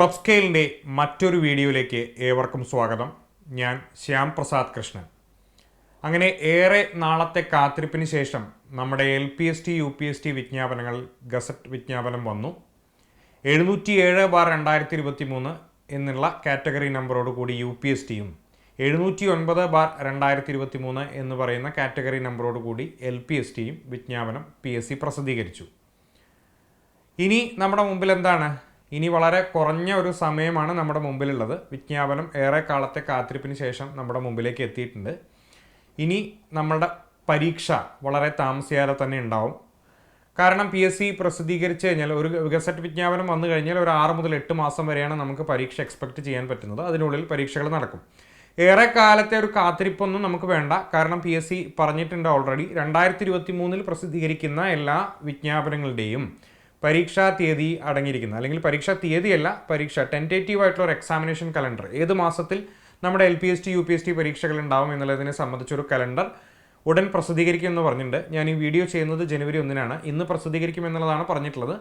പ്രൊപ്സ്കെയിലിന്റെ മറ്റൊരു വീഡിയോയിലേക്ക് ഏവർക്കും സ്വാഗതം. ഞാൻ ശ്യാം പ്രസാദ് കൃഷ്ണൻ. അങ്ങനെ ഏറെ നാളത്തെ കാത്തിരിപ്പിന് ശേഷം നമ്മുടെ L P S T U P S T വിജ്ഞാപനങ്ങൾ gazette വിജ്ഞാപനം വന്നു. എഴുന്നൂറ്റി ഏഴ് ബാർ രണ്ടായിരത്തി ഇരുപത്തി മൂന്ന് എന്നുള്ള കാറ്റഗറി നമ്പറോട് കൂടി യു പി എസ് ടിയും എഴുന്നൂറ്റി ഒൻപത് ബാർ രണ്ടായിരത്തി ഇരുപത്തി മൂന്ന് എന്ന് പറയുന്ന കാറ്റഗറി നമ്പറോട് കൂടി എൽ പി എസ് ടിയും വിജ്ഞാപനം പി എസ് സി പ്രസിദ്ധീകരിച്ചു. ഇനി നമ്മുടെ മുമ്പിൽ എന്താണ് ഇനി വളരെ കുറഞ്ഞ ഒരു സമയമാണ് നമ്മുടെ മുമ്പിലുള്ളത്. വിജ്ഞാപനം ഏറെ കാലത്തെ കാത്തിരിപ്പിന് ശേഷം നമ്മുടെ മുമ്പിലേക്ക് എത്തിയിട്ടുണ്ട്. ഇനി നമ്മളുടെ പരീക്ഷ വളരെ താമസിയാതെ തന്നെ ഉണ്ടാവും. കാരണം പി എസ് സി പ്രസിദ്ധീകരിച്ച് കഴിഞ്ഞാൽ ഒരു ഗസറ്റ് വിജ്ഞാപനം വന്നു കഴിഞ്ഞാൽ ഒരു ആറ് മുതൽ എട്ട് മാസം വരെയാണ് നമുക്ക് പരീക്ഷ എക്സ്പെക്ട് ചെയ്യാൻ പറ്റുന്നത്. അതിനുള്ളിൽ പരീക്ഷകൾ നടക്കും. ഏറെ കാലത്തെ ഒരു കാത്തിരിപ്പൊന്നും നമുക്ക് വേണ്ട. കാരണം പി എസ് സി പറഞ്ഞിട്ടുണ്ട് ഓൾറെഡി രണ്ടായിരത്തി ഇരുപത്തി മൂന്നിൽ പ്രസിദ്ധീകരിക്കുന്ന എല്ലാ വിജ്ഞാപനങ്ങളുടെയും പരീക്ഷാ തീയതി അടങ്ങിയിരിക്കുന്നത്. അല്ലെങ്കിൽ പരീക്ഷാ തീയതിയല്ല പരീക്ഷ ടെന്റേറ്റീവ് ആയിട്ടുള്ള ഒരു എക്സാമിനേഷൻ കലണ്ടർ ഏത് മാസത്തിൽ നമ്മുടെ L P S T U P S T പരീക്ഷകൾ ഉണ്ടാവും എന്നുള്ളതിനെ സംബന്ധിച്ചൊരു കലണ്ടർ ഉടൻ പ്രസിദ്ധീകരിക്കുമെന്ന് പറഞ്ഞിട്ടുണ്ട്. ഞാൻ ഈ വീഡിയോ ചെയ്യുന്നത് ജനുവരി ഒന്നിനാണ്. ഇന്ന് പ്രസിദ്ധീകരിക്കും എന്നുള്ളതാണ് പറഞ്ഞിട്ടുള്ളത്.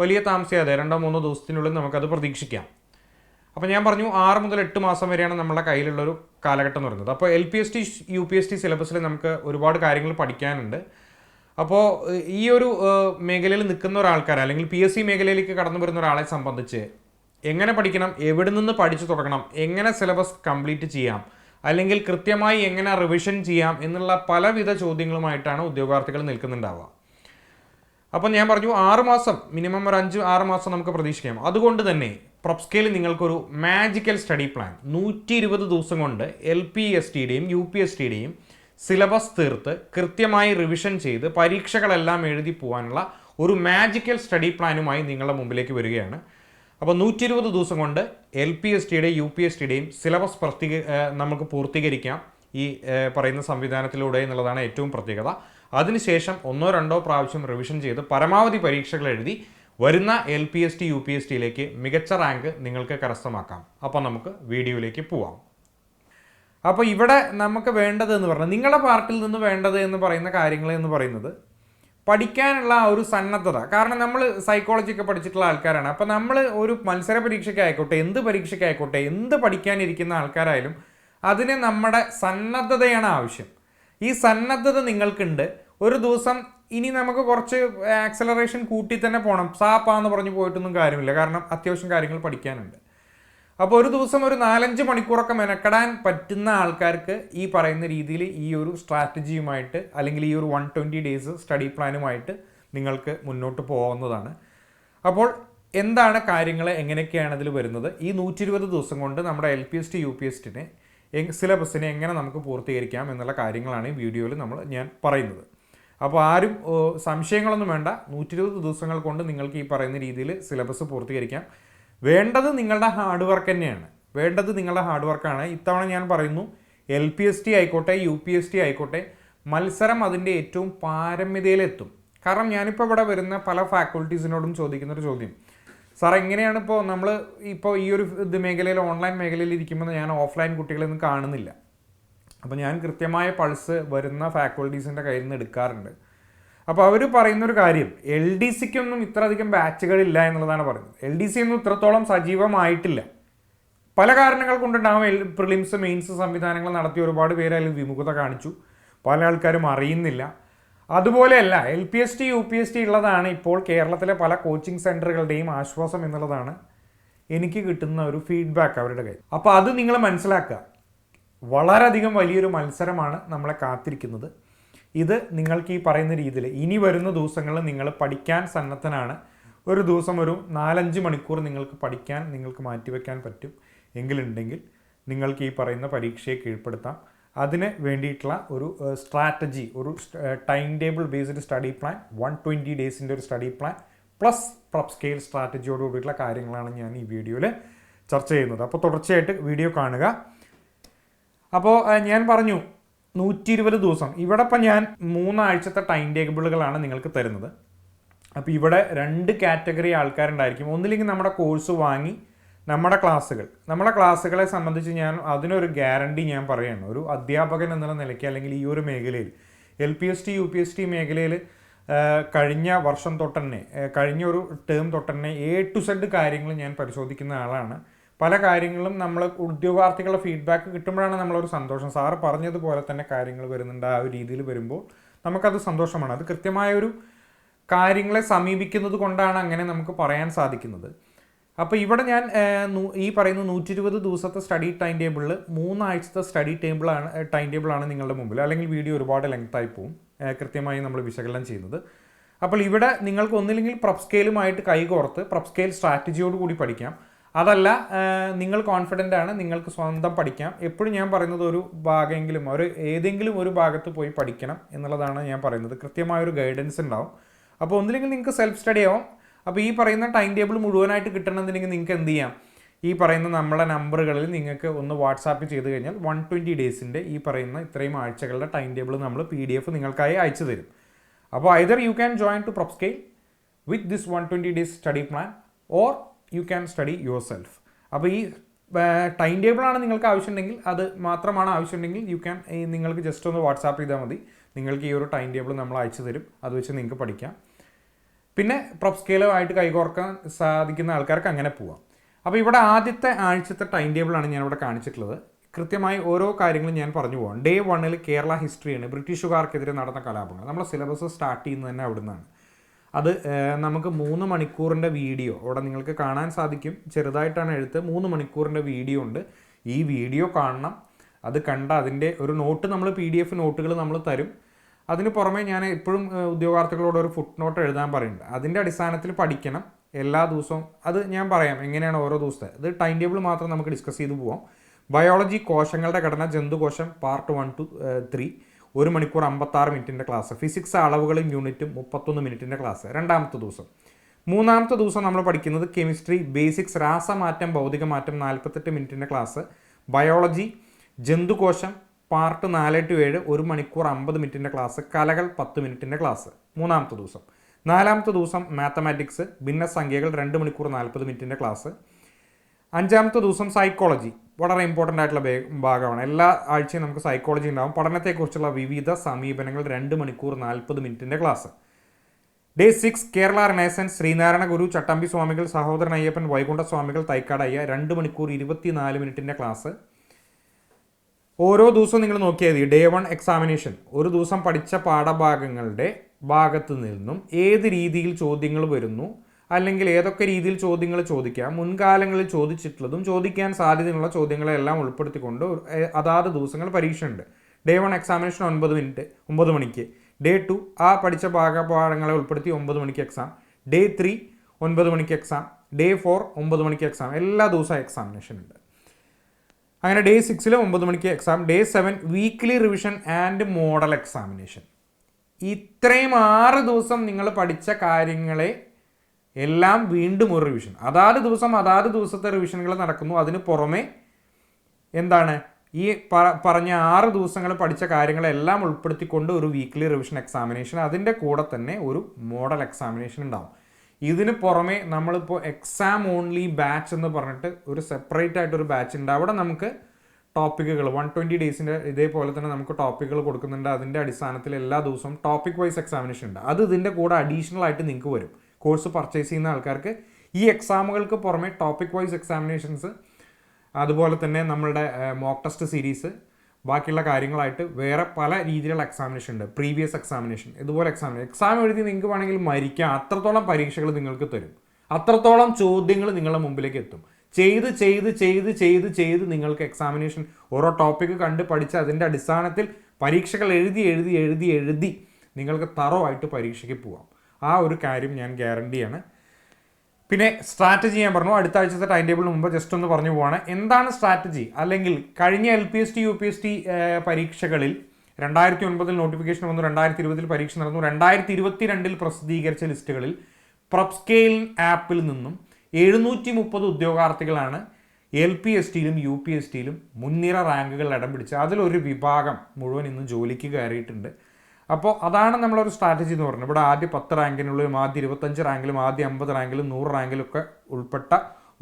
വലിയ താമസിയാതെ രണ്ടോ മൂന്നോ ദിവസത്തിനുള്ളിൽ നമുക്കത് പ്രതീക്ഷിക്കാം. അപ്പോൾ ഞാൻ പറഞ്ഞു ആറ് മുതൽ എട്ട് മാസം വരെയാണ് നമ്മുടെ കയ്യിലുള്ളൊരു കാലഘട്ടം എന്ന് പറയുന്നത്. അപ്പോൾ L P S T U P S T സിലബസിൽ നമുക്ക് ഒരുപാട് കാര്യങ്ങൾ പഠിക്കാനുണ്ട്. അപ്പോൾ ഈ ഒരു മേഖലയിൽ നിൽക്കുന്ന ഒരാൾക്കാർ അല്ലെങ്കിൽ പി എസ് സി മേഖലയിലേക്ക് കടന്നു വരുന്ന ഒരാളെ സംബന്ധിച്ച് എങ്ങനെ പഠിക്കണം എവിടെ നിന്ന് പഠിച്ചു തുടങ്ങണം എങ്ങനെ സിലബസ് കംപ്ലീറ്റ് ചെയ്യാം അല്ലെങ്കിൽ കൃത്യമായി എങ്ങനെ റിവിഷൻ ചെയ്യാം എന്നുള്ള പലവിധ ചോദ്യങ്ങളുമായിട്ടാണ് ഉദ്യോഗാർത്ഥികൾ നിൽക്കുന്നുണ്ടാവുക. അപ്പം ഞാൻ പറഞ്ഞു ആറ് മാസം മിനിമം ഒരു അഞ്ച് ആറ് മാസം നമുക്ക് പ്രതീക്ഷിക്കാം. അതുകൊണ്ട് തന്നെ പ്രൊപ്സ്കേൽ നിങ്ങൾക്കൊരു മാജിക്കൽ സ്റ്റഡി പ്ലാൻ നൂറ്റി ഇരുപത് ദിവസം കൊണ്ട് എൽ പി എസ് ടിയുടെയും യു പി എസ് ടിയുടെയും സിലബസ് തീർത്ത് കൃത്യമായി റിവിഷൻ ചെയ്ത് പരീക്ഷകളെല്ലാം എഴുതി പോകാനുള്ള ഒരു മാജിക്കൽ സ്റ്റഡി പ്ലാനുമായി നിങ്ങളുടെ മുമ്പിലേക്ക് വരികയാണ്. അപ്പോൾ നൂറ്റി ഇരുപത് ദിവസം കൊണ്ട് എൽ പി എസ് ടിയുടെയും യു പി എസ് ടിയുടെയും സിലബസ് പ്രതി നമുക്ക് പൂർത്തീകരിക്കാം ഈ പറയുന്ന സംവിധാനത്തിലൂടെ എന്നുള്ളതാണ് ഏറ്റവും പ്രത്യേകത. അതിനുശേഷം ഒന്നോ രണ്ടോ പ്രാവശ്യം റിവിഷൻ ചെയ്ത് പരമാവധി പരീക്ഷകൾ എഴുതി വരുന്ന L P S T U P S ടിയിലേക്ക് മികച്ച റാങ്ക് നിങ്ങൾക്ക് കരസ്ഥമാക്കാം. അപ്പോൾ നമുക്ക് വീഡിയോയിലേക്ക് പോവാം. അപ്പോൾ ഇവിടെ നമുക്ക് വേണ്ടത് എന്ന് പറഞ്ഞാൽ നിങ്ങളുടെ പാർട്ടിൽ നിന്ന് വേണ്ടത് എന്ന് പറയുന്ന കാര്യങ്ങൾ എന്ന് പറയുന്നത് പഠിക്കാനുള്ള ഒരു സന്നദ്ധത. കാരണം നമ്മൾ സൈക്കോളജി ഒക്കെ പഠിച്ചിട്ടുള്ള ആൾക്കാരാണ്. അപ്പോൾ നമ്മൾ ഒരു മത്സര പരീക്ഷയ്ക്കായിക്കോട്ടെ എന്ത് പരീക്ഷയ്ക്കായിക്കോട്ടെ എന്ത് പഠിക്കാനിരിക്കുന്ന ആൾക്കാരായാലും അതിന് നമ്മുടെ സന്നദ്ധതയാണ് ആവശ്യം. ഈ സന്നദ്ധത നിങ്ങൾക്കുണ്ട്. ഒരു ദിവസം ഇനി നമുക്ക് കുറച്ച് ആക്സലറേഷൻ കൂട്ടി തന്നെ പോകണം സാപ്പാന്ന് പറഞ്ഞ് പോയിട്ടൊന്നും കാര്യമില്ല. കാരണം അത്യാവശ്യം കാര്യങ്ങൾ പഠിക്കാനുണ്ട്. അപ്പോൾ ഒരു ദിവസം ഒരു നാലഞ്ച് മണിക്കൂറൊക്കെ മെനക്കെടാൻ പറ്റുന്ന ആൾക്കാർക്ക് ഈ പറയുന്ന രീതിയിൽ ഈ ഒരു സ്ട്രാറ്റജിയുമായിട്ട് അല്ലെങ്കിൽ ഈ ഒരു വൺ ട്വന്റി ഡേയ്സ് സ്റ്റഡി പ്ലാനുമായിട്ട് നിങ്ങൾക്ക് മുന്നോട്ട് പോകാവുന്നതാണ്. അപ്പോൾ എന്താണ് കാര്യങ്ങൾ? എങ്ങനെയൊക്കെയാണ് അതിൽ വരുന്നത്? ഈ നൂറ്റി ഇരുപത് ദിവസം കൊണ്ട് നമ്മുടെ L P S T U P S ടിനെ സിലബസിനെ എങ്ങനെ നമുക്ക് പൂർത്തീകരിക്കാം എന്നുള്ള കാര്യങ്ങളാണ് ഈ വീഡിയോയിൽ നമ്മൾ ഞാൻ പറയുന്നത്. അപ്പോൾ ആരും സംശയങ്ങളൊന്നും വേണ്ട. നൂറ്റി ദിവസങ്ങൾ കൊണ്ട് നിങ്ങൾക്ക് ഈ പറയുന്ന രീതിയിൽ സിലബസ് പൂർത്തീകരിക്കാം. വേണ്ടത് നിങ്ങളുടെ ഹാർഡ് വർക്ക് തന്നെയാണ്. വേണ്ടത് നിങ്ങളുടെ ഹാർഡ് വർക്കാണ് ഇത്തവണ ഞാൻ പറയുന്നു എൽ പി എസ് ടി ആയിക്കോട്ടെ യു പി എസ് ടി ആയിക്കോട്ടെ മത്സരം അതിന്റെ ഏറ്റവും പാരമ്യതയിലെത്തും. കാരണം ഞാനിപ്പോൾ ഇവിടെ വരുന്ന പല ഫാക്കൾട്ടീസിനോടും ചോദിക്കുന്ന ഒരു ചോദ്യം. സാർ എങ്ങനെയാണ് ഇപ്പോൾ നമ്മൾ ഇപ്പോൾ ഈ ഒരു ഇത് മേഖലയിൽ ഓൺലൈൻ മേഖലയിൽ ഇരിക്കുമ്പോൾ ഞാൻ ഓഫ്ലൈൻ കുട്ടികളൊന്നും കാണുന്നില്ല? അപ്പോൾ ഞാൻ കൃത്യമായ പൾസ് വരുന്ന ഫാക്കൽറ്റീസിന്റെ കയ്യിൽ നിന്ന് എടുക്കാറുണ്ട്. അപ്പോൾ അവർ പറയുന്നൊരു കാര്യം എൽ ഡി സിക്കൊന്നും ഇത്രയധികം ബാച്ചുകളില്ല എന്നുള്ളതാണ് പറയുന്നത്. എൽ ഡി സി ഒന്നും ഇത്രത്തോളം സജീവമായിട്ടില്ല. പല കാരണങ്ങൾ കൊണ്ടുണ്ടാവും. എൽ പ്രിലിംസ് മെയിൻസ് സംവിധാനങ്ങൾ നടത്തി ഒരുപാട് പേര് അതിൽ വിമുഖത കാണിച്ചു. പല ആൾക്കാരും അറിയുന്നില്ല. അതുപോലെയല്ല L P S T U P S T ഉള്ളതാണ് ഇപ്പോൾ കേരളത്തിലെ പല കോച്ചിങ് സെന്ററുകളുടെയും ആശ്വാസം എന്നുള്ളതാണ് എനിക്ക് കിട്ടുന്ന ഒരു ഫീഡ്ബാക്ക് അവരുടെ കയ്യിൽ. അപ്പോൾ അത് നിങ്ങൾ മനസ്സിലാക്കുക. വളരെയധികം വലിയൊരു മത്സരമാണ് നമ്മളെ കാത്തിരിക്കുന്നത്. ഇത് നിങ്ങൾക്ക് ഈ പറയുന്ന രീതിയിൽ ഇനി വരുന്ന ദിവസങ്ങളിൽ നിങ്ങൾ പഠിക്കാൻ സന്നദ്ധനാണ്. ഒരു ദിവസം ഒരു നാലഞ്ച് മണിക്കൂർ നിങ്ങൾക്ക് പഠിക്കാൻ നിങ്ങൾക്ക് മാറ്റിവെക്കാൻ പറ്റും. എങ്കിലുണ്ടെങ്കിൽ നിങ്ങൾക്ക് ഈ പറയുന്ന പരീക്ഷയെ കീഴ്പ്പെടുത്താം. അതിന് വേണ്ടിയിട്ടുള്ള ഒരു സ്ട്രാറ്റജി ഒരു time table based study plan one twenty ഡേയ്സിന്റെ ഒരു study plan plus prep scale സ്ട്രാറ്റജിയോട് കൂടിയിട്ടുള്ള കാര്യങ്ങളാണ് ഞാൻ ഈ വീഡിയോയിൽ ചർച്ച ചെയ്യുന്നത്. അപ്പോൾ തുടർച്ചയായിട്ട് വീഡിയോ കാണുക. അപ്പോൾ ഞാൻ പറഞ്ഞു നൂറ്റി ഇരുപത് ദിവസം. ഇവിടെ ഇപ്പം ഞാൻ മൂന്നാഴ്ചത്തെ ടൈം ടേബിളുകളാണ് നിങ്ങൾക്ക് തരുന്നത്. അപ്പോൾ ഇവിടെ രണ്ട് കാറ്റഗറി ആൾക്കാരുണ്ടായിരിക്കും. ഒന്നില്ലെങ്കിൽ നമ്മുടെ കോഴ്സ് വാങ്ങി നമ്മുടെ ക്ലാസ്സുകൾ നമ്മുടെ ക്ലാസ്സുകളെ സംബന്ധിച്ച് ഞാൻ അതിനൊരു ഗ്യാരണ്ടി ഞാൻ പറയുന്നു ഒരു അധ്യാപകൻ എന്നുള്ള നിലയ്ക്ക് അല്ലെങ്കിൽ ഈ ഒരു മേഖലയിൽ L P S T U P S T മേഖലയിൽ കഴിഞ്ഞ വർഷം തൊട്ടന്നെ കഴിഞ്ഞ ഒരു ടേം തൊട്ടന്നെ എ ടു സെഡ് കാര്യങ്ങൾ ഞാൻ പരിശോധിക്കുന്ന ആളാണ്. പല കാര്യങ്ങളും നമ്മൾ ഉദ്യോഗാർത്ഥികളുടെ ഫീഡ്ബാക്ക് കിട്ടുമ്പോഴാണ് നമ്മളൊരു സന്തോഷം. സാറ് പറഞ്ഞതുപോലെ തന്നെ കാര്യങ്ങൾ വരുന്നുണ്ട്. ആ ഒരു രീതിയിൽ വരുമ്പോൾ നമുക്കത് സന്തോഷമാണ്. അത് കൃത്യമായ ഒരു കാര്യങ്ങളെ സമീപിക്കുന്നത് കൊണ്ടാണ് അങ്ങനെ നമുക്ക് പറയാൻ സാധിക്കുന്നത്. അപ്പോൾ ഇവിടെ ഞാൻ ഈ പറയുന്ന നൂറ്റി ഇരുപത് ദിവസത്തെ സ്റ്റഡി ടൈം ടേബിളിൽ മൂന്നാഴ്ചത്തെ സ്റ്റഡി ടേബിളാണ് ടൈം ടേബിളാണ് നിങ്ങളുടെ മുമ്പിൽ. അല്ലെങ്കിൽ വീഡിയോ ഒരുപാട് ആയി ഏഹ്, കൃത്യമായി നമ്മൾ വിശകലനം ചെയ്യുന്നത്. അപ്പോൾ ഇവിടെ നിങ്ങൾക്ക് ഒന്നില്ലെങ്കിൽ പ്രപ്സ്കെയിലുമായിട്ട് കൈകോർത്ത് പ്രപ്സ്കെയിൽ സ്ട്രാറ്റജിയോട് കൂടി പഠിക്കാം. അതല്ല നിങ്ങൾ കോൺഫിഡന്റ് ആണ് നിങ്ങൾക്ക് സ്വന്തം പഠിക്കാം. എപ്പോഴും ഞാൻ പറയുന്നത് ഒരു ഭാഗമെങ്കിലും ഒരു ഏതെങ്കിലും ഒരു ഭാഗത്ത് പോയി പഠിക്കണം എന്നുള്ളതാണ് ഞാൻ പറയുന്നത്. കൃത്യമായൊരു ഗൈഡൻസ് ഉണ്ടാവും. അപ്പോൾ ഒന്നില്ലെങ്കിൽ നിങ്ങൾക്ക് സെൽഫ് സ്റ്റഡി ആവും. അപ്പോൾ ഈ പറയുന്ന ടൈം ടേബിൾ മുഴുവനായിട്ട് കിട്ടണമെന്നുണ്ടെങ്കിൽ നിങ്ങൾക്ക് എന്ത് ചെയ്യാം? ഈ പറയുന്ന നമ്മുടെ നമ്പറുകളിൽ നിങ്ങൾക്ക് ഒന്ന് വാട്സാപ്പ് ചെയ്ത് കഴിഞ്ഞാൽ വൺ ട്വന്റി ഡേയ്സിന്റെ ഈ പറയുന്ന ഇത്രയും ആഴ്ചകളുടെ ടൈം ടേബിൾ നമ്മൾ പി ഡി എഫ് നിങ്ങൾക്കായി അയച്ചു തരും. അപ്പോൾ either you can join to prep scale with this one twenty days study plan or you can study yourself അപ്പോൾ ഈ ടൈം ടേബിളാണ് നിങ്ങൾക്ക് ആവശ്യമുണ്ടെങ്കിൽ അത് മാത്രമാണ് ആവശ്യമുണ്ടെങ്കിൽ യു ക്യാൻ നിങ്ങൾക്ക് ജസ്റ്റ് ഒന്ന് വാട്സാപ്പ് ചെയ്താൽ മതി. നിങ്ങൾക്ക് ഈ ഒരു ടൈം ടേബിൾ നമ്മൾ അയച്ചു തരും. അത് വെച്ച് നിങ്ങൾക്ക് പഠിക്കാം. പിന്നെ പ്രൊപ്പ് സ്കെയിലുമായിട്ട് കൈകോർക്കാൻ സാധിക്കുന്ന ആൾക്കാർക്ക് അങ്ങനെ പോവാം. അപ്പോൾ ഇവിടെ ആദ്യത്തെ ആഴ്ചത്തെ ടൈം ടേബിളാണ് ഞാൻ ഇവിടെ കാണിച്ചിട്ടുള്ളത്. കൃത്യമായി ഓരോ കാര്യങ്ങളും ഞാൻ പറഞ്ഞു പോകാം ഡേ വണ്ണിൽ കേരള ഹിസ്റ്ററിയാണ് ബ്രിട്ടീഷുകാർക്കെതിരെ നടന്ന കലാപങ്ങൾ. നമ്മുടെ സിലബസ് സ്റ്റാർട്ട് ചെയ്യുന്നത് തന്നെ അവിടുന്നാണ്. അത് നമുക്ക് മൂന്ന് മണിക്കൂറിന്റെ വീഡിയോ അവിടെ നിങ്ങൾക്ക് കാണാൻ സാധിക്കും. ചെറുതായിട്ടാണ് എഴുത്ത് മൂന്ന് മണിക്കൂറിന്റെ വീഡിയോ ഉണ്ട്. ഈ വീഡിയോ കാണണം. അത് കണ്ട അതിന്റെ ഒരു നോട്ട് നമ്മൾ പി ഡി എഫ് നോട്ടുകൾ നമ്മൾ തരും. അതിന് പുറമെ ഞാൻ എപ്പോഴും ഉദ്യോഗാർത്ഥികളോട് ഒരു ഫുട് നോട്ട് എഴുതാൻ പറയുന്നുണ്ട്. അതിന്റെ അടിസ്ഥാനത്തിൽ പഠിക്കണം എല്ലാ ദിവസവും. അത് ഞാൻ പറയാം എങ്ങനെയാണ് ഓരോ ദിവസത്തെ. ഇത് ടൈം ടേബിൾ മാത്രം നമുക്ക് ഡിസ്കസ് ചെയ്ത് പോവാം. ബയോളജി കോശങ്ങളുടെ ഘടന ജന്തുകോശം പാർട്ട് വൺ ടു ത്രീ ഒരു മണിക്കൂർ അമ്പത്താറ് മിനിറ്റിന്റെ ക്ലാസ് ഫിസിക്സ് അളവുകളും യൂണിറ്റും മുപ്പത്തൊന്ന് മിനിറ്റിന്റെ ക്ലാസ് രണ്ടാമത്തെ ദിവസം. മൂന്നാമത്തെ ദിവസം നമ്മൾ പഠിക്കുന്നത് കെമിസ്ട്രി ബേസിക്സ് രാസമാറ്റം ഭൗതികമാറ്റം നാൽപ്പത്തെട്ട് മിനിറ്റിന്റെ ക്ലാസ് ബയോളജി ജന്തുകോശം പാർട്ട് നാല് ടു ഏഴ് ഒരു മണിക്കൂർ അമ്പത് മിനിറ്റിന്റെ ക്ലാസ് കലകൾ പത്ത് മിനിറ്റിന്റെ ക്ലാസ് മൂന്നാമത്തെ ദിവസം. നാലാമത്തെ ദിവസം മാത്തമാറ്റിക്സ് ഭിന്നസംഖ്യകൾ രണ്ട് മണിക്കൂർ നാൽപ്പത് മിനിറ്റിന്റെ ക്ലാസ് അഞ്ചാമത്തെ ദിവസം സൈക്കോളജി വളരെ ഇമ്പോർട്ടന്റ് ആയിട്ടുള്ള ഭാഗമാണ്. എല്ലാ ആഴ്ചയും നമുക്ക് സൈക്കോളജി ഉണ്ടാവും. പഠനത്തെക്കുറിച്ചുള്ള വിവിധ സമീപനങ്ങൾ രണ്ട് മണിക്കൂർ നാൽപ്പത് മിനിറ്റിന്റെ class day six Kerala renaissance Sreenarayana Guru Chattampi സ്വാമികൾ സഹോദരൻ അയ്യപ്പൻ വൈകുണ്ഠ സ്വാമികൾ തൈക്കാട് അയ്യ. രണ്ട് മണിക്കൂർ ഇരുപത്തിനാല് മിനിറ്റിന്റെ ക്ലാസ് ഓരോ ദിവസവും നിങ്ങൾ നോക്കിയാൽ മതി. ഡേ വൺ എക്സാമിനേഷൻ ഒരു ദിവസം പഠിച്ച പാഠഭാഗങ്ങളുടെ ഭാഗത്ത് നിന്നും ഏത് രീതിയിൽ ചോദ്യങ്ങൾ വരുന്നു? അല്ലെങ്കിൽ ഏതൊക്കെ രീതിയിൽ ചോദ്യങ്ങൾ ചോദിക്കാം മുൻകാലങ്ങളിൽ ചോദിച്ചിട്ടുള്ളതും ചോദിക്കാൻ സാധ്യതയുള്ള ചോദ്യങ്ങളെല്ലാം ഉൾപ്പെടുത്തിക്കൊണ്ട് അതാത് ദിവസങ്ങൾ പരീക്ഷയുണ്ട്. ഡേ വൺ എക്സാമിനേഷൻ ഒൻപത് മിനിറ്റ് ഒമ്പത് മണിക്ക്. ഡേ ടു ആ പഠിച്ച ഭാഗപാഠങ്ങളെ ഉൾപ്പെടുത്തി ഒമ്പത് മണിക്ക് എക്സാം ഡേ ത്രീ ഒൻപത് മണിക്ക് എക്സാം ഡേ ഫോർ ഒമ്പത് മണിക്ക് എക്സാം എല്ലാ ദിവസവും എക്സാമിനേഷൻ ഉണ്ട്. അങ്ങനെ ഡേ സിക്സിൽ ഒമ്പത് മണിക്ക് exam day seven weekly revision and model examination ഇത്രയും ആറ് ദിവസം നിങ്ങൾ പഠിച്ച കാര്യങ്ങളെ എല്ലാം വീണ്ടും ഒരു റിവിഷൻ അതാത് ദിവസം അതാത് ദിവസത്തെ റിവിഷനുകൾ നടക്കുന്നു. അതിന് പുറമെ എന്താണ്? ഈ പറഞ്ഞ ആറ് ദിവസങ്ങൾ പഠിച്ച കാര്യങ്ങളെല്ലാം ഉൾപ്പെടുത്തിക്കൊണ്ട് ഒരു വീക്ക്ലി റിവിഷൻ എക്സാമിനേഷൻ അതിന്റെ കൂടെ തന്നെ ഒരു മോഡൽ എക്സാമിനേഷൻ ഉണ്ടാവും. ഇതിന് പുറമെ നമ്മളിപ്പോൾ എക്സാം ഓൺലി ബാച്ച് എന്ന് പറഞ്ഞിട്ട് ഒരു സെപ്പറേറ്റ് ആയിട്ട് ഒരു ബാച്ച് ഉണ്ട്. അവിടെ നമുക്ക് ടോപ്പിക്കുകൾ വൺ ട്വന്റി ഡേയ്സിന്റെ ഇതേപോലെ തന്നെ നമുക്ക് ടോപ്പിക്കുകൾ കൊടുക്കുന്നുണ്ട്. അതിന്റെ അടിസ്ഥാനത്തിൽ എല്ലാ ദിവസവും ടോപ്പിക് വൈസ് എക്സാമിനേഷൻ ഉണ്ട്. അത് ഇതിന്റെ കൂടെ അഡീഷണൽ ആയിട്ട് നിങ്ങൾക്ക് വരും. കോഴ്സ് പർച്ചേസ് ചെയ്യുന്ന ആൾക്കാർക്ക് ഈ എക്സാമുകൾക്ക് പുറമെ ടോപ്പിക് വൈസ് എക്സാമിനേഷൻസ് അതുപോലെ തന്നെ നമ്മളുടെ മോക്ക് ടെസ്റ്റ് സീരീസ് ബാക്കിയുള്ള കാര്യങ്ങളായിട്ട് വേറെ പല രീതിയിലുള്ള എക്സാമിനേഷൻ ഉണ്ട്. പ്രീവിയസ് എക്സാമിനേഷൻ ഇതുപോലെ എക്സാമിനേഷൻ എക്സാം എഴുതി നിങ്ങൾക്ക് വേണമെങ്കിൽ മരിക്കാം. അത്രത്തോളം പരീക്ഷകൾ നിങ്ങൾക്ക് തരും. അത്രത്തോളം ചോദ്യങ്ങൾ നിങ്ങളുടെ മുമ്പിലേക്ക് എത്തും. ചെയ്ത് ചെയ്ത് ചെയ്ത് ചെയ്ത് ചെയ്ത് നിങ്ങൾക്ക് എക്സാമിനേഷൻ ഓരോ ടോപ്പിക്ക് കണ്ട് പഠിച്ച് അതിന്റെ അടിസ്ഥാനത്തിൽ പരീക്ഷകൾ എഴുതി എഴുതി എഴുതി എഴുതി നിങ്ങൾക്ക് തറവായിട്ട് പരീക്ഷയ്ക്ക് പോവാം. ആ ഒരു കാര്യം ഞാൻ ഗ്യാരണ്ടിയാണ് പിന്നെ സ്ട്രാറ്റജി ഞാൻ പറഞ്ഞു. അടുത്ത ആഴ്ചത്തെ ടൈം ടേബിളിന് മുമ്പ് ജസ്റ്റ് ഒന്ന് പറഞ്ഞു പോവാണ്. എന്താണ് സ്ട്രാറ്റജി അല്ലെങ്കിൽ കഴിഞ്ഞ L P S T U P S T പരീക്ഷകളിൽ രണ്ടായിരത്തി ഒൻപതിൽ നോട്ടിഫിക്കേഷൻ വന്നു രണ്ടായിരത്തി ഇരുപതിൽ പരീക്ഷ നടന്നു രണ്ടായിരത്തി ഇരുപത്തി രണ്ടിൽ പ്രസിദ്ധീകരിച്ച ലിസ്റ്റുകളിൽ പ്രപ്സ്കെയിൽ ആപ്പിൽ നിന്നും എഴുന്നൂറ്റി മുപ്പത് ഉദ്യോഗാർത്ഥികളാണ് എൽ പി എസ് ടിയിലും യു പി എസ് ടിയിലും മുൻനിര റാങ്കുകൾ ഇടം പിടിച്ച് അതിലൊരു വിഭാഗം മുഴുവൻ ഇന്ന് ജോലിക്ക് കയറിയിട്ടുണ്ട്. അപ്പോൾ അതാണ് നമ്മളൊരു സ്ട്രാറ്റജി എന്ന് പറയുന്നത്. ഇവിടെ ആദ്യ പത്ത് റാങ്കിനുള്ളിലും ആദ്യ ഇരുപത്തഞ്ച് റാങ്കിലും ആദ്യ അമ്പത് റാങ്കിലും നൂറ് റാങ്കിലും ഒക്കെ ഉൾപ്പെട്ട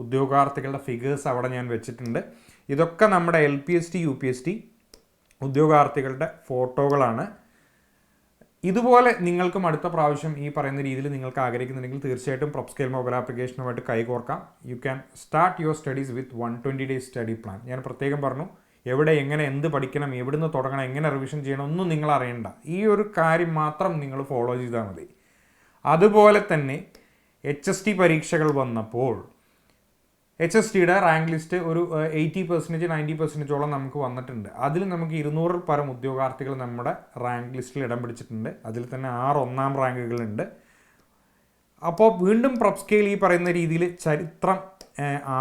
ഉദ്യോഗാർത്ഥികളുടെ ഫിഗേഴ്സ് അവിടെ ഞാൻ വെച്ചിട്ടുണ്ട്. ഇതൊക്കെ നമ്മുടെ L P S T U P S T ഉദ്യോഗാർത്ഥികളുടെ ഫോട്ടോകളാണ്. ഇതുപോലെ നിങ്ങൾക്കും അടുത്ത പ്രാവശ്യം ഈ പറയുന്ന രീതിയിൽ നിങ്ങൾക്ക് ആഗ്രഹിക്കുന്നുണ്ടെങ്കിൽ തീർച്ചയായിട്ടും പ്രൊപ് സ്കെയിൽ മൊബൈൽ ആപ്ലിക്കേഷനുമായിട്ട് കൈകോർക്കാം. You can start your studies with one twenty days study plan ഞാൻ പ്രത്യേകം പറഞ്ഞു എവിടെ എങ്ങനെ എന്ത് പഠിക്കണം എവിടുന്ന് തുടങ്ങണം എങ്ങനെ റിവിഷൻ ചെയ്യണം ഒന്നും നിങ്ങൾ അറിയണ്ട. ഈ ഒരു കാര്യം മാത്രം നിങ്ങൾ ഫോളോ ചെയ്താൽ മതി. അതുപോലെ തന്നെ എച്ച് എസ് ടി പരീക്ഷകൾ വന്നപ്പോൾ എച്ച് എസ് ടിയുടെ റാങ്ക് ലിസ്റ്റ് ഒരു എയ്റ്റി പെർസെന്റേജ് നയന്റി പെർസെന്റേജോളം നമുക്ക് വന്നിട്ടുണ്ട്. അതിൽ നമുക്ക് ഇരുന്നൂറിൽ പരം ഉദ്യോഗാർത്ഥികൾ നമ്മുടെ റാങ്ക് ലിസ്റ്റിൽ ഇടം പിടിച്ചിട്ടുണ്ട്. അതിൽ തന്നെ ആറ് ഒന്നാം റാങ്കുകളുണ്ട് അപ്പോൾ വീണ്ടും പ്രപ്സ്കെയിൽ ഈ പറയുന്ന രീതിയിൽ ചരിത്രം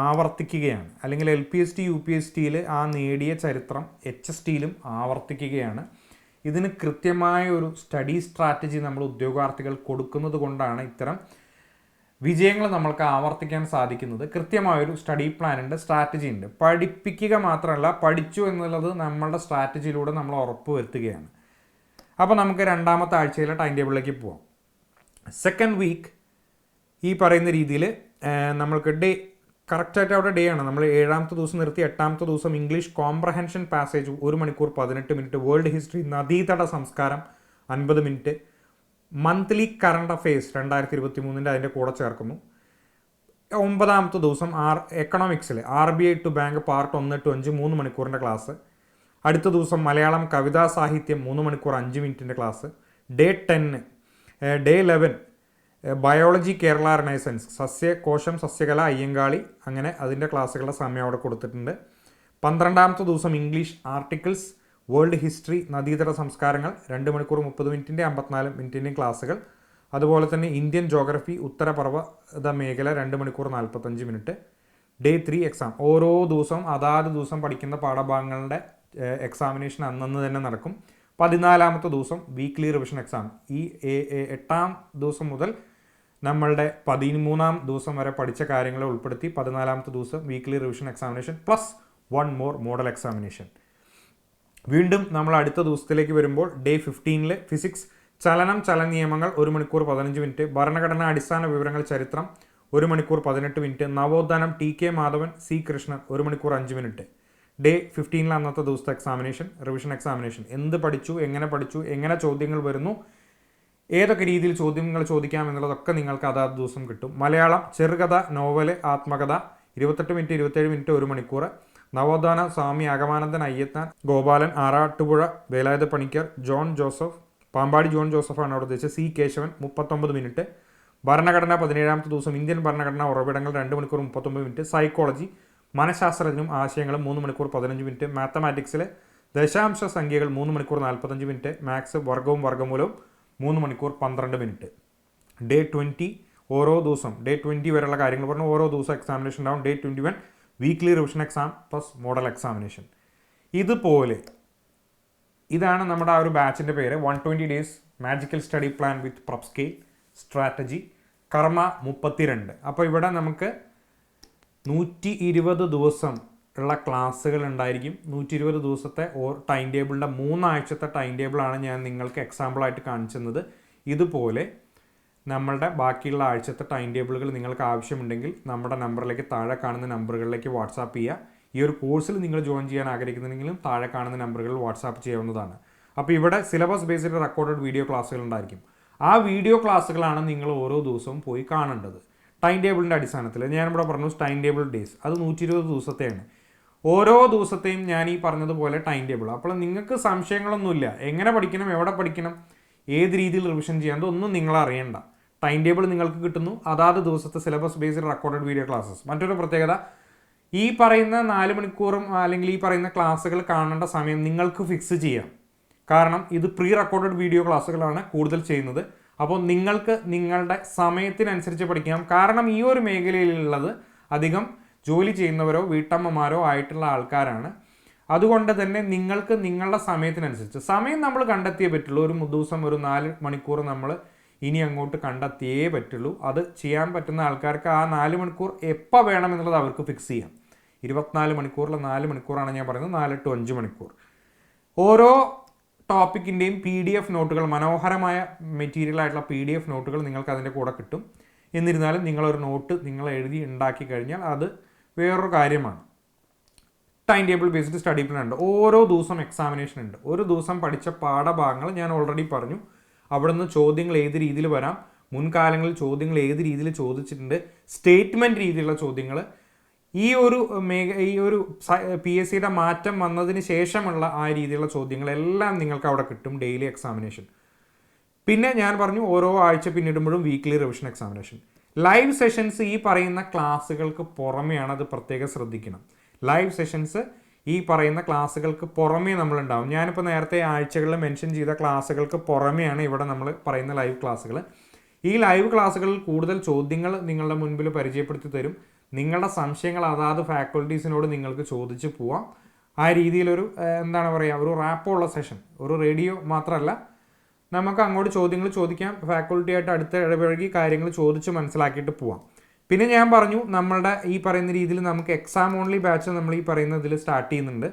ആവർത്തിക്കുകയാണ്. അല്ലെങ്കിൽ L P S T U P S ടിയിൽ ആ നേടിയ ചരിത്രം എച്ച് എസ് ടിയിലും ആവർത്തിക്കുകയാണ്. ഇതിന് കൃത്യമായ ഒരു സ്റ്റഡി സ്ട്രാറ്റജി നമ്മൾ ഉദ്യോഗാർത്ഥികൾ കൊടുക്കുന്നത് കൊണ്ടാണ് ഇത്തരം വിജയങ്ങൾ നമ്മൾക്ക് ആവർത്തിക്കാൻ സാധിക്കുന്നത്. കൃത്യമായൊരു സ്റ്റഡി പ്ലാൻ ഉണ്ട് സ്ട്രാറ്റജി ഉണ്ട്. പഠിപ്പിക്കുക മാത്രമല്ല പഠിച്ചു എന്നുള്ളത് നമ്മളുടെ സ്ട്രാറ്റജിയിലൂടെ നമ്മൾ ഉറപ്പ് വരുത്തുകയാണ്. അപ്പോൾ നമുക്ക് രണ്ടാമത്തെ ആഴ്ചയിലെ ടൈം ടേബിളിലേക്ക് പോവാം. സെക്കൻഡ് വീക്ക് ഈ പറയുന്ന രീതിയിൽ നമ്മൾക്ക് ഡേ കറക്റ്റായിട്ട് അവിടെ ഡേ ആണ്. നമ്മൾ ഏഴാമത്തെ ദിവസം നിർത്തി എട്ടാമത്തെ ദിവസം ഇംഗ്ലീഷ് കോംപ്രഹെൻഷൻ പാസേജ് ഒരു മണിക്കൂർ പതിനെട്ട് മിനിറ്റ് വേൾഡ് ഹിസ്റ്ററി നദീതട സംസ്കാരം അൻപത് മിനിറ്റ് മന്ത്ലി കറണ്ട് അഫെയർസ് രണ്ടായിരത്തി ഇരുപത്തി മൂന്നിന്റെ അതിന്റെ കൂടെ ചേർക്കുന്നു. ഒമ്പതാമത്തെ ദിവസം ആർ എക്കണോമിക്സിൽ R B I to bank part ഒന്ന് ടു അഞ്ച് മൂന്ന് മണിക്കൂറിന്റെ ക്ലാസ്. അടുത്ത ദിവസം മലയാളം കവിതാ സാഹിത്യം മൂന്ന് മണിക്കൂർ അഞ്ച് മിനിറ്റിന്റെ class. Day ten day eleven biology Kerala renaissance സസ്യകോശം സസ്യകല അയ്യങ്കാളി അങ്ങനെ അതിന്റെ ക്ലാസ്സുകളുടെ സമയം അവിടെ കൊടുത്തിട്ടുണ്ട്. പന്ത്രണ്ടാമത്തെ ദിവസം ഇംഗ്ലീഷ് ആർട്ടിക്കിൾസ് വേൾഡ് ഹിസ്റ്ററി നദീതട സംസ്കാരങ്ങൾ രണ്ട് മണിക്കൂർ മുപ്പത് മിനിറ്റിന്റെ അമ്പത്തിനാല് മിനിറ്റിന്റെയും ക്ലാസ്സുകൾ. അതുപോലെ തന്നെ ഇന്ത്യൻ ജോഗ്രഫി ഉത്തരപർവത മേഖല രണ്ട് മണിക്കൂർ നാൽപ്പത്തഞ്ച് മിനിറ്റ്. ഡേ ത്രീ എക്സാം ഓരോ ദിവസവും അതാത് ദിവസം പഠിക്കുന്ന പാഠഭാഗങ്ങളുടെ എക്സാമിനേഷൻ അന്നന്ന് തന്നെ നടക്കും. പതിനാലാമത്തെ ദിവസം വീക്ക്ലി റിവിഷൻ എക്സാം ഈ എട്ടാം ദിവസം മുതൽ നമ്മളുടെ പതിമൂന്നാം ദിവസം വരെ പഠിച്ച കാര്യങ്ങളെ ഉൾപ്പെടുത്തി പതിനാലാമത്തെ ദിവസം weekly revision examination plus one more model examination വീണ്ടും നമ്മൾ അടുത്ത ദിവസത്തിലേക്ക് വരുമ്പോൾ ഡേ ഫിഫ്റ്റീനിൽ ഫിസിക്സ് ചലനം ചലന നിയമങ്ങൾ ഒരു മണിക്കൂർ പതിനഞ്ച് മിനിറ്റ് ഭരണഘടനാ അടിസ്ഥാന വിവരങ്ങൾ ചരിത്രം ഒരു മണിക്കൂർ പതിനെട്ട് മിനിറ്റ് നവോത്ഥാനം T K Madhavan C Krishnan ഒരു മണിക്കൂർ അഞ്ച് മിനിറ്റ് ഡേ ഫിഫ്റ്റീനിൽ അന്നത്തെ ദിവസത്തെ എക്സാമിനേഷൻ റിവിഷൻ എക്സാമിനേഷൻ എന്ത് പഠിച്ചു എങ്ങനെ പഠിച്ചു എങ്ങനെ ചോദ്യങ്ങൾ വരുന്നു ഏതൊക്കെ രീതിയിൽ ചോദ്യങ്ങൾ ചോദിക്കാം എന്നുള്ളതൊക്കെ നിങ്ങൾക്ക് അതാത് ദിവസം കിട്ടും. മലയാളം ചെറുകഥ നോവൽ ആത്മകഥ ഇരുപത്തെട്ട് മിനിറ്റ് ഇരുപത്തേഴ് മിനിറ്റ് ഒരു മണിക്കൂർ നവോത്ഥാന Swami Agamanandan Ayyathan Gopalan Arattupuzha Velayudha Panicker John Joseph Pampady John ജോസഫാണ് അവിടെ ഉദ്ദേശിച്ചത്. സി. കേശവൻ മുപ്പത്തൊമ്പത് മിനിറ്റ്. ഭരണഘടന പതിനേഴാമത്തെ ദിവസം ഇന്ത്യൻ ഭരണഘടന ഉറവിടങ്ങൾ രണ്ട് മണിക്കൂർ മുപ്പത്തൊമ്പത് മിനിറ്റ്. സൈക്കോളജി മനഃശാസ്ത്രജ്ഞനും ആശയങ്ങളും മൂന്ന് മണിക്കൂർ പതിനഞ്ച് മിനിറ്റ്. മാത്തമാറ്റിക്സിലെ ദശാംശ സംഖ്യകൾ മൂന്ന് മണിക്കൂർ നാൽപ്പത്തഞ്ച് മിനിറ്റ്. മാത്സ് വർഗവും വർഗമൂലവും മൂന്ന് മണിക്കൂർ പന്ത്രണ്ട് മിനിറ്റ്. ഡേ ട്വന്റി ഓരോ ദിവസം ഡേ ട്വന്റി വരെയുള്ള കാര്യങ്ങൾ പറഞ്ഞു ഓരോ ദിവസം എക്സാമിനേഷൻ ഉണ്ടാവും. Day twenty one weekly revision exam plus model examination ഇതുപോലെ ഇതാണ് നമ്മുടെ ആ ഒരു ബാച്ചിന്റെ പേര്. One twenty days magical study plan with prep scale strategy കർമ്മ മുപ്പത്തിരണ്ട്. അപ്പോൾ ഇവിടെ നമുക്ക് നൂറ്റി ഇരുപത് ദിവസം ഉള്ള ക്ലാസ്സുകൾ ഉണ്ടായിരിക്കും. നൂറ്റി ഇരുപത് ദിവസത്തെ ഓർ ടൈം ടേബിളിന്റെ മൂന്നാഴ്ചത്തെ ടൈം ടേബിളാണ് ഞാൻ നിങ്ങൾക്ക് എക്സാമ്പിളായിട്ട് കാണിച്ചത് ഇതുപോലെ നമ്മളുടെ ബാക്കിയുള്ള ആഴ്ചത്തെ ടൈം ടേബിളുകൾ നിങ്ങൾക്ക് ആവശ്യമുണ്ടെങ്കിൽ നമ്മുടെ നമ്പറിലേക്ക് താഴെ കാണുന്ന നമ്പറുകളിലേക്ക് വാട്സാപ്പ് ചെയ്യുക. ഈ ഒരു കോഴ്സിൽ നിങ്ങൾ ജോയിൻ ചെയ്യാൻ ആഗ്രഹിക്കുന്നുണ്ടെങ്കിലും താഴെ കാണുന്ന നമ്പറുകളിൽ വാട്സാപ്പ് ചെയ്യാവുന്നതാണ്. അപ്പോൾ ഇവിടെ സിലബസ് ബേസ്ഡ് റെക്കോർഡഡ് വീഡിയോ ക്ലാസ്സുകൾ ഉണ്ടായിരിക്കും. ആ വീഡിയോ ക്ലാസ്സുകളാണ് നിങ്ങൾ ഓരോ ദിവസവും പോയി കാണേണ്ടത്. ടൈം ടേബിളിന്റെ അടിസ്ഥാനത്തിൽ. ഞാനിവിടെ പറഞ്ഞു ടൈം ടേബിൾ ഡേയ്സ് അത് നൂറ്റി ഇരുപത് ദിവസത്തെയാണ്. ഓരോ ദിവസത്തെയും ഞാൻ ഈ പറഞ്ഞതുപോലെ ടൈം ടേബിൾ അപ്പോൾ നിങ്ങൾക്ക് സംശയങ്ങളൊന്നുമില്ല. എങ്ങനെ പഠിക്കണം എവിടെ പഠിക്കണം ഏത് രീതിയിൽ റിവിഷൻ ചെയ്യാം ഒന്നും നിങ്ങൾ അറിയണ്ട. ടൈം ടേബിൾ നിങ്ങൾക്ക് കിട്ടുന്നു. അതാത് ദിവസത്തെ syllabus based recorded video classes മറ്റൊരു പ്രത്യേകത ഈ പറയുന്ന നാല് മണിക്കൂറും അല്ലെങ്കിൽ ഈ പറയുന്ന ക്ലാസ്സുകൾ കാണേണ്ട സമയം നിങ്ങൾക്ക് ഫിക്സ് ചെയ്യാം. കാരണം ഇത് പ്രീ റെക്കോർഡഡ് വീഡിയോ ക്ലാസ്സുകളാണ് കൂടുതൽ ചെയ്യുന്നത്. അപ്പോൾ നിങ്ങൾക്ക് നിങ്ങളുടെ സമയത്തിനനുസരിച്ച് പഠിക്കാം. കാരണം ഈ ഒരു മേഖലയിലുള്ളത് അധികം ജോലി ചെയ്യുന്നവരോ വീട്ടമ്മമാരോ ആയിട്ടുള്ള ആൾക്കാരാണ്. അതുകൊണ്ട് തന്നെ നിങ്ങൾക്ക് നിങ്ങളുടെ സമയത്തിനനുസരിച്ച് സമയം നമ്മൾ കണ്ടെത്തിയേ പറ്റുള്ളൂ. ഒരു ദിവസം ഒരു നാല് മണിക്കൂർ നമ്മൾ ഇനി അങ്ങോട്ട് കണ്ടെത്തിയേ പറ്റുള്ളൂ. അത് ചെയ്യാൻ പറ്റുന്ന ആൾക്കാർക്ക് ആ നാല് മണിക്കൂർ എപ്പോൾ വേണമെന്നുള്ളത് അവർക്ക് ഫിക്സ് ചെയ്യാം. ഇരുപത്തിനാല് മണിക്കൂറിൽ നാല് മണിക്കൂറാണ് ഞാൻ പറയുന്നത്. നാല് ടു അഞ്ച് മണിക്കൂർ. ഓരോ ടോപ്പിക്കിന്റെയും പി ഡി എഫ് നോട്ടുകൾ മനോഹരമായ മെറ്റീരിയൽ ആയിട്ടുള്ള പി ഡി എഫ് നോട്ടുകൾ നിങ്ങൾക്ക് അതിന്റെ കൂടെ കിട്ടും. എന്നിരുന്നാലും നിങ്ങളൊരു നോട്ട് നിങ്ങൾ എഴുതി ഉണ്ടാക്കി കഴിഞ്ഞാൽ അത് വേറൊരു കാര്യമാണ്. Time table based study plan ഉണ്ട്. ഓരോ ദിവസം എക്സാമിനേഷൻ ഉണ്ട്. ഒരു ദിവസം പഠിച്ച പാഠഭാഗങ്ങൾ ഞാൻ ഓൾറെഡി പറഞ്ഞു. അവിടുന്ന് ചോദ്യങ്ങൾ ഏത് രീതിയിൽ വരാം? മുൻകാലങ്ങളിൽ ചോദ്യങ്ങൾ ഏത് രീതിയിൽ ചോദിച്ചിട്ടുണ്ട്? സ്റ്റേറ്റ്മെന്റ് രീതിയിലുള്ള ചോദ്യങ്ങൾ ഈ ഒരു മേഖ ഈ ഒരു പി എസ് സിയുടെ മാറ്റം വന്നതിന് ശേഷമുള്ള ആ രീതിയിലുള്ള ചോദ്യങ്ങളെല്ലാം നിങ്ങൾക്ക് അവിടെ കിട്ടും ഡെയിലി എക്സാമിനേഷൻ പിന്നെ ഞാൻ പറഞ്ഞു ഓരോ ആഴ്ച പിന്നിടുമ്പോഴും weekly revision examination live sessions ഈ പറയുന്ന ക്ലാസ്സുകൾക്ക് പുറമെയാണ് അത് പ്രത്യേകം ശ്രദ്ധിക്കണം. ലൈവ് സെഷൻസ് ഈ പറയുന്ന ക്ലാസ്സുകൾക്ക് പുറമേ നമ്മളുണ്ടാവും. ഞാനിപ്പോൾ നേരത്തെ ആഴ്ചകളിൽ മെൻഷൻ ചെയ്ത ക്ലാസ്സുകൾക്ക് പുറമെയാണ് ഇവിടെ നമ്മൾ പറയുന്ന ലൈവ് ക്ലാസ്സുകൾ. ഈ ലൈവ് ക്ലാസ്സുകളിൽ കൂടുതൽ ചോദ്യങ്ങൾ നിങ്ങളുടെ മുൻപിൽ പരിചയപ്പെടുത്തി തരും. നിങ്ങളുടെ സംശയങ്ങൾ അതാത് ഫാക്കൽറ്റീസിനോട് നിങ്ങൾക്ക് ചോദിച്ച് പോവാം. ആ രീതിയിലൊരു എന്താണ് പറയുക ഒരു റാപ്പുള്ള സെഷൻ ഒരു റേഡിയോ മാത്രമല്ല നമുക്ക് അങ്ങോട്ട് ചോദ്യങ്ങൾ ചോദിക്കാം ഫാക്കൾട്ടി ആയിട്ട് അടുത്ത ഇടപഴകി കാര്യങ്ങൾ ചോദിച്ച് മനസ്സിലാക്കിയിട്ട് പോവാം. പിന്നെ ഞാൻ പറഞ്ഞു നമ്മളുടെ ഈ പറയുന്ന രീതിയിൽ നമുക്ക് എക്സാം ഓൺലി ബാച്ച് നമ്മൾ ഈ പറയുന്ന ഇതിൽ സ്റ്റാർട്ട് ചെയ്യുന്നുണ്ട്.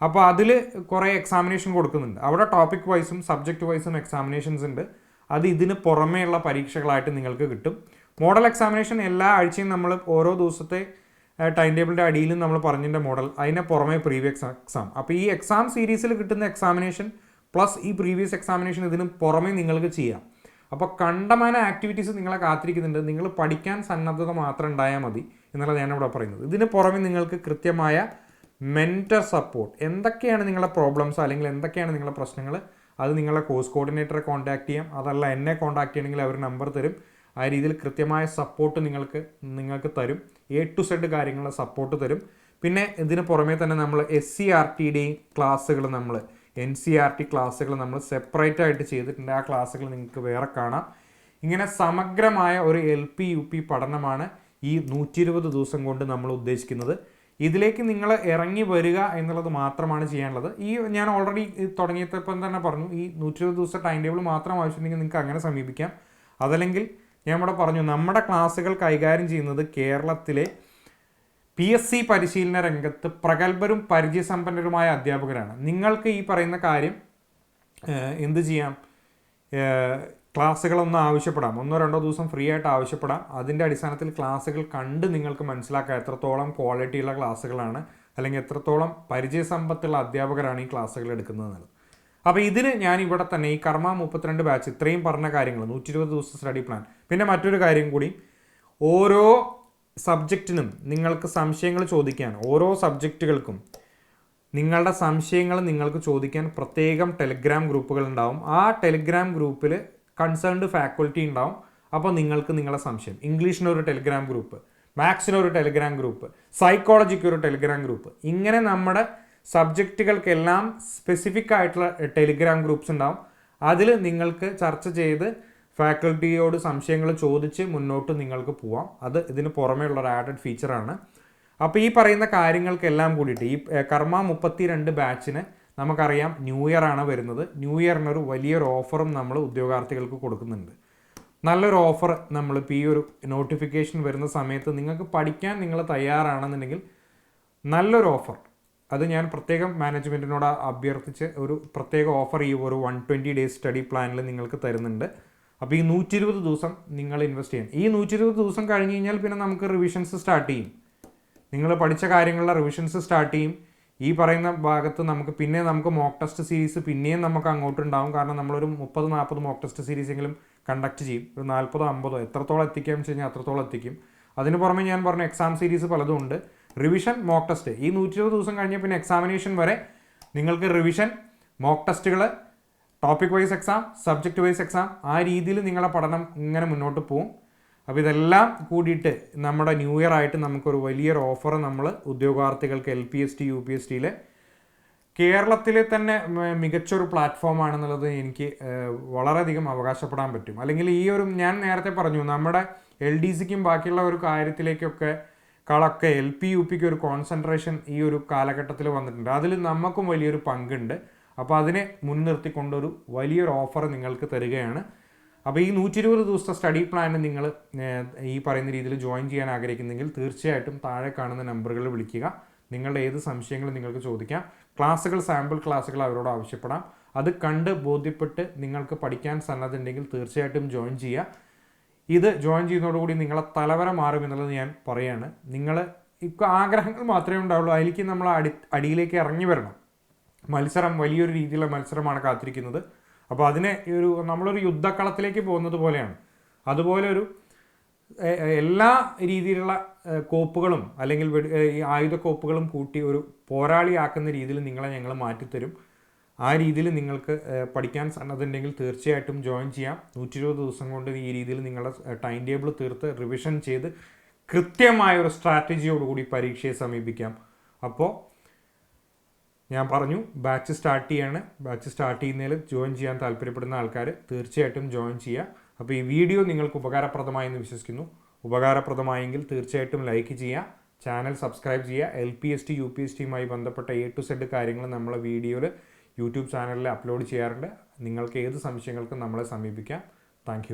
അപ്പോൾ അതിൽ കുറേ എക്സാമിനേഷൻ കൊടുക്കുന്നുണ്ട്. അവിടെ ടോപ്പിക് വൈസും സബ്ജക്റ്റ് വൈസും എക്സാമിനേഷൻസ് ഉണ്ട്. അത് ഇതിന് പുറമേയുള്ള പരീക്ഷകളായിട്ട് നിങ്ങൾക്ക് കിട്ടും. മോഡൽ എക്സാമിനേഷൻ എല്ലാ ആഴ്ചയും നമ്മൾ ഓരോ ദിവസത്തെ ടൈം ടേബിളിന്റെ അടിയിലും നമ്മൾ പറഞ്ഞിട്ടുണ്ട് മോഡൽ അതിനെ പുറമേ പ്രീവിയസ് എക്സാം അപ്പോൾ ഈ എക്സാം സീരീസിൽ കിട്ടുന്ന എക്സാമിനേഷൻ പ്ലസ് ഈ പ്രീവിയസ് എക്സാമിനേഷൻ ഇതിന് പുറമേ നിങ്ങൾക്ക് ചെയ്യാം. അപ്പോൾ കണ്ടമാന ആക്ടിവിറ്റീസ് നിങ്ങളെ കാത്തിരിക്കുന്നുണ്ട്. നിങ്ങൾ പഠിക്കാൻ സന്നദ്ധത മാത്രം ഉണ്ടായാൽ മതി എന്നുള്ളത് ഞാനിവിടെ പറയുന്നത്. ഇതിന് പുറമെ നിങ്ങൾക്ക് കൃത്യമായ മെന്റർ സപ്പോർട്ട് എന്തൊക്കെയാണ് നിങ്ങളുടെ പ്രോബ്ലംസ് അല്ലെങ്കിൽ എന്തൊക്കെയാണ് നിങ്ങളുടെ പ്രശ്നങ്ങൾ അത് നിങ്ങളെ കോഴ്സ് കോർഡിനേറ്ററെ കോൺടാക്ട് ചെയ്യാം. അതല്ല എന്നെ കോൺടാക്ട് ചെയ്യണമെങ്കിൽ അവർ നമ്പർ തരും. ആ രീതിയിൽ കൃത്യമായ സപ്പോർട്ട് നിങ്ങൾക്ക് നിങ്ങൾക്ക് തരും. എ ടു സെഡ് കാര്യങ്ങളുടെ സപ്പോർട്ട് തരും. പിന്നെ ഇതിന് പുറമേ തന്നെ നമ്മൾ എസ് സി ആർ ടിയുടെയും ക്ലാസ്സുകൾ നമ്മൾ എൻ സി ആർ ടി ക്ലാസ്സുകൾ നമ്മൾ സെപ്പറേറ്റ് ആയിട്ട് ചെയ്തിട്ടുണ്ട്. ആ ക്ലാസ്സുകൾ നിങ്ങൾക്ക് വേറെ കാണാം. ഇങ്ങനെ സമഗ്രമായ ഒരു എൽ പി യു പി പഠനമാണ് ഈ നൂറ്റി ഇരുപത് ദിവസം കൊണ്ട് നമ്മൾ ഉദ്ദേശിക്കുന്നത്. ഇതിലേക്ക് നിങ്ങൾ ഇറങ്ങി വരിക എന്നുള്ളത് മാത്രമാണ് ചെയ്യാനുള്ളത്. ഈ ഞാൻ ഓൾറെഡി തുടങ്ങിയപ്പം തന്നെ പറഞ്ഞു ഈ നൂറ്റി ഇരുപത് ദിവസം ടൈം ടേബിൾ മാത്രം ആവശ്യമുണ്ടെങ്കിൽ നിങ്ങൾക്ക് അങ്ങനെ സമീപിക്കാം. അതല്ലെങ്കിൽ ഞാൻ ഇവിടെ പറഞ്ഞു നമ്മുടെ ക്ലാസ്സുകൾ കൈകാര്യം ചെയ്യുന്നത് കേരളത്തിലെ പി എസ് സി പരിശീലന രംഗത്ത് പ്രഗത്ഭരും പരിചയസമ്പന്നരുമായ അധ്യാപകരാണ്. നിങ്ങൾക്ക് ഈ പറയുന്ന കാര്യം എന്ത് ചെയ്യാം? ക്ലാസ്സുകളൊന്ന് ആവശ്യപ്പെടാം. ഒന്നോ രണ്ടോ ദിവസം ഫ്രീ ആയിട്ട് ആവശ്യപ്പെടാം. അതിന്റെ അടിസ്ഥാനത്തിൽ ക്ലാസ്സുകൾ കണ്ട് നിങ്ങൾക്ക് മനസ്സിലാക്കാം എത്രത്തോളം ക്വാളിറ്റിയുള്ള ക്ലാസ്സുകളാണ് അല്ലെങ്കിൽ എത്രത്തോളം പരിചയസമ്പത്തുള്ള അധ്യാപകരാണ് ഈ ക്ലാസ്സുകൾ എടുക്കുന്നതെന്നുള്ളത് അപ്പോൾ ഇതിന് ഞാൻ ഇവിടെ തന്നെ ഈ കർമ്മ മുപ്പത്തിരണ്ട് ബാച്ച് ഇത്രയും പറഞ്ഞ കാര്യങ്ങൾ നൂറ്റി ഇരുപത് ദിവസം സ്റ്റഡി പ്ലാൻ പിന്നെ മറ്റൊരു കാര്യം കൂടി ഓരോ സബ്ജക്റ്റിനും നിങ്ങൾക്ക് സംശയങ്ങൾ ചോദിക്കാൻ ഓരോ സബ്ജക്റ്റുകൾക്കും നിങ്ങളുടെ സംശയങ്ങൾ നിങ്ങൾക്ക് ചോദിക്കാൻ പ്രത്യേകം ടെലിഗ്രാം ഗ്രൂപ്പുകൾ ഉണ്ടാവും. ആ ടെലിഗ്രാം ഗ്രൂപ്പിൽ കൺസേൺഡ് ഫാക്കൽറ്റി ഉണ്ടാവും. അപ്പോൾ നിങ്ങൾക്ക് നിങ്ങളുടെ സംശയം. ഇംഗ്ലീഷിനൊരു ടെലിഗ്രാം ഗ്രൂപ്പ് മാത്സിനൊരു ടെലിഗ്രാം ഗ്രൂപ്പ് സൈക്കോളജിക്ക് ഒരു ടെലിഗ്രാം ഗ്രൂപ്പ് ഇങ്ങനെ നമ്മുടെ സബ്ജക്റ്റുകൾക്കെല്ലാം സ്പെസിഫിക് ആയിട്ടുള്ള ടെലിഗ്രാം ഗ്രൂപ്പ്സ് ഉണ്ടാവും. അതിൽ നിങ്ങൾക്ക് ചർച്ച ചെയ്ത് ഫാക്കൽറ്റിയോട് സംശയങ്ങൾ ചോദിച്ച് മുന്നോട്ട് നിങ്ങൾക്ക് പോവാം. അത് ഇതിന് പുറമേ ഉള്ള ഒരു ആഡഡ് ഫീച്ചറാണ് അപ്പോൾ ഈ പറയുന്ന കാര്യങ്ങൾക്കെല്ലാം കൂടിയിട്ട് ഈ കർമ്മ മുപ്പത്തി രണ്ട് ബാച്ചിന് നമുക്കറിയാം ന്യൂ ഇയർ ആണ് വരുന്നത്. ന്യൂ ഇയറിനൊരു വലിയൊരു ഓഫറും നമ്മൾ ഉദ്യോഗാർത്ഥികൾക്ക് കൊടുക്കുന്നുണ്ട്. നല്ലൊരു ഓഫർ നമ്മളിപ്പോൾ ഈ ഒരു നോട്ടിഫിക്കേഷൻ വരുന്ന സമയത്ത് നിങ്ങൾക്ക് പഠിക്കാൻ നിങ്ങൾ തയ്യാറാണെന്നുണ്ടെങ്കിൽ നല്ലൊരു ഓഫർ അത് ഞാൻ പ്രത്യേകം മാനേജ്മെന്റിനോട് അഭ്യർത്ഥിച്ച് ഒരു പ്രത്യേക ഓഫർ ഈ ഒരു വൺ ട്വന്റി ഡേയ്സ് സ്റ്റഡി പ്ലാനിൽ നിങ്ങൾക്ക് തരുന്നുണ്ട്. അപ്പോൾ ഈ നൂറ്റി ഇരുപത് ദിവസം നിങ്ങൾ ഇൻവെസ്റ്റ് ചെയ്യണം. ഈ നൂറ്റി ഇരുപത് ദിവസം കഴിഞ്ഞ് കഴിഞ്ഞാൽ പിന്നെ നമുക്ക് റിവിഷൻസ് സ്റ്റാർട്ട് ചെയ്യും. നിങ്ങൾ പഠിച്ച കാര്യങ്ങളുടെ റിവിഷൻസ് സ്റ്റാർട്ട് ചെയ്യും. ഈ പറയുന്ന ഭാഗത്ത് നമുക്ക് പിന്നെ നമുക്ക് മോക്ക് ടെസ്റ്റ് സീരീസ് പിന്നെയും നമുക്ക് അങ്ങോട്ടുണ്ടാവും കാരണം നമ്മളൊരു മുപ്പത് നാൽപ്പത് മോക്ക് ടെസ്റ്റ് സീരീസ് എങ്കിലും കണ്ടക്ട് ചെയ്യും. ഒരു നാൽപ്പതോ അമ്പതോ എത്രത്തോളം എത്തിക്കാമെന്ന് വെച്ച് കഴിഞ്ഞാൽ അത്രത്തോളം എത്തിക്കും. അതിന് പുറമെ ഞാൻ പറഞ്ഞ എക്സാം സീരീസ് പലതും ഉണ്ട്. റിവിഷൻ മോക്ക് ടെസ്റ്റ് ഈ നൂറ്റി ദിവസം കഴിഞ്ഞാൽ പിന്നെ എക്സാമിനേഷൻ വരെ നിങ്ങൾക്ക് റിവിഷൻ മോക്ക് ടെസ്റ്റുകൾ topic wise exam subject wise exam ആ രീതിയിൽ നിങ്ങളെ പഠനം ഇങ്ങനെ മുന്നോട്ട് പോകും അപ്പോൾ ഇതെല്ലാം കൂടിയിട്ട് നമ്മുടെ ന്യൂ ഇയർ ആയിട്ട് നമുക്കൊരു വലിയൊരു ഓഫർ നമ്മൾ ഉദ്യോഗാർത്ഥികൾക്ക് L P S T U P S ടിയിൽ കേരളത്തിലെ തന്നെ മികച്ചൊരു പ്ലാറ്റ്ഫോം ആണെന്നുള്ളത് എനിക്ക് വളരെയധികം അവകാശപ്പെടാൻ പറ്റും. അല്ലെങ്കിൽ ഈ ഒരു ഞാൻ നേരത്തെ പറഞ്ഞു നമ്മുടെ എൽ ഡി സിക്കും ബാക്കിയുള്ള ഒരു കാര്യത്തിലേക്കൊക്കെ കളൊക്കെ എൽ പി യു പിക്ക് ഒരു കോൺസെൻട്രേഷൻ ഈ ഒരു കാലഘട്ടത്തിൽ വന്നിട്ടുണ്ട്. അതിൽ നമുക്കും വലിയൊരു പങ്കുണ്ട്. അപ്പോൾ അതിനെ മുൻനിർത്തിക്കൊണ്ടൊരു വലിയൊരു ഓഫർ നിങ്ങൾക്ക് തരികയാണ്. അപ്പോൾ ഈ നൂറ്റി ഇരുപത് ദിവസത്തെ സ്റ്റഡി പ്ലാൻ നിങ്ങൾ ഈ പറയുന്ന രീതിയിൽ ജോയിൻ ചെയ്യാൻ ആഗ്രഹിക്കുന്നെങ്കിൽ തീർച്ചയായിട്ടും താഴെ കാണുന്ന നമ്പറുകളിൽ വിളിക്കുക. നിങ്ങളുടെ ഏത് സംശയങ്ങളും നിങ്ങൾക്ക് ചോദിക്കാം. ക്ലാസ്സുകൾ സാമ്പിൾ ക്ലാസ്സുകൾ അവരോട് ആവശ്യപ്പെടാം. അത് കണ്ട് ബോധ്യപ്പെട്ട് നിങ്ങൾക്ക് പഠിക്കാൻ സന്നദ്ധുണ്ടെങ്കിൽ തീർച്ചയായിട്ടും ജോയിൻ ചെയ്യുക. ഇത് ജോയിൻ ചെയ്യുന്നതോടുകൂടി നിങ്ങളെ തലവര മാറും എന്നുള്ളത് ഞാൻ പറയാണ്. നിങ്ങൾ ഇപ്പോൾ ആഗ്രഹങ്ങൾ മാത്രമേ ഉണ്ടാവുള്ളൂ. അതിലേക്ക് നമ്മൾ അടി അടിയിലേക്ക് ഇറങ്ങി വരണം. മത്സരം വലിയൊരു രീതിയിലുള്ള മത്സരമാണ് കാത്തിരിക്കുന്നത്. അപ്പോൾ അതിനെ ഒരു നമ്മളൊരു യുദ്ധക്കളത്തിലേക്ക് പോകുന്നത് പോലെയാണ്. അതുപോലെ ഒരു എല്ലാ രീതിയിലുള്ള കോപ്പുകളും അല്ലെങ്കിൽ ഈ ആയുധ കോപ്പുകളും കൂട്ടി ഒരു പോരാളിയാക്കുന്ന രീതിയിൽ നിങ്ങളെ ഞങ്ങൾ മാറ്റിത്തരും. ആ രീതിയിൽ നിങ്ങൾക്ക് പഠിക്കാൻ സന്നദ്ധുണ്ടെങ്കിൽ തീർച്ചയായിട്ടും ജോയിൻ ചെയ്യാം. നൂറ്റി ഇരുപത് ദിവസം കൊണ്ട് ഈ രീതിയിൽ നിങ്ങളുടെ ടൈം ടേബിൾ തീർത്ത് റിവിഷൻ ചെയ്ത് കൃത്യമായ ഒരു സ്ട്രാറ്റജിയോടുകൂടി പരീക്ഷയെ സമീപിക്കാം. അപ്പോൾ ഞാൻ പറഞ്ഞു ബാച്ച് സ്റ്റാർട്ട് ചെയ്യാണ്. ബാച്ച് സ്റ്റാർട്ട് ചെയ്യുന്നതിൽ ജോയിൻ ചെയ്യാൻ താല്പര്യപ്പെടുന്ന ആൾക്കാർ തീർച്ചയായിട്ടും ജോയിൻ ചെയ്യുക. അപ്പോൾ ഈ വീഡിയോ നിങ്ങൾക്ക് ഉപകാരപ്രദമായി എന്ന് വിശ്വസിക്കുന്നു. ഉപകാരപ്രദമായെങ്കിൽ തീർച്ചയായിട്ടും ലൈക്ക് ചെയ്യുക. ചാനൽ സബ്സ്ക്രൈബ് ചെയ്യുക. L P S T U P S ടിയുമായി ബന്ധപ്പെട്ട എ ടു സെഡ് കാര്യങ്ങൾ നമ്മളെ വീഡിയോയിൽ യൂട്യൂബ് ചാനലിൽ അപ്ലോഡ് ചെയ്യാറുണ്ട്. നിങ്ങൾക്ക് ഏത് സംശയങ്ങൾക്കും നമ്മളെ സമീപിക്കാം. താങ്ക്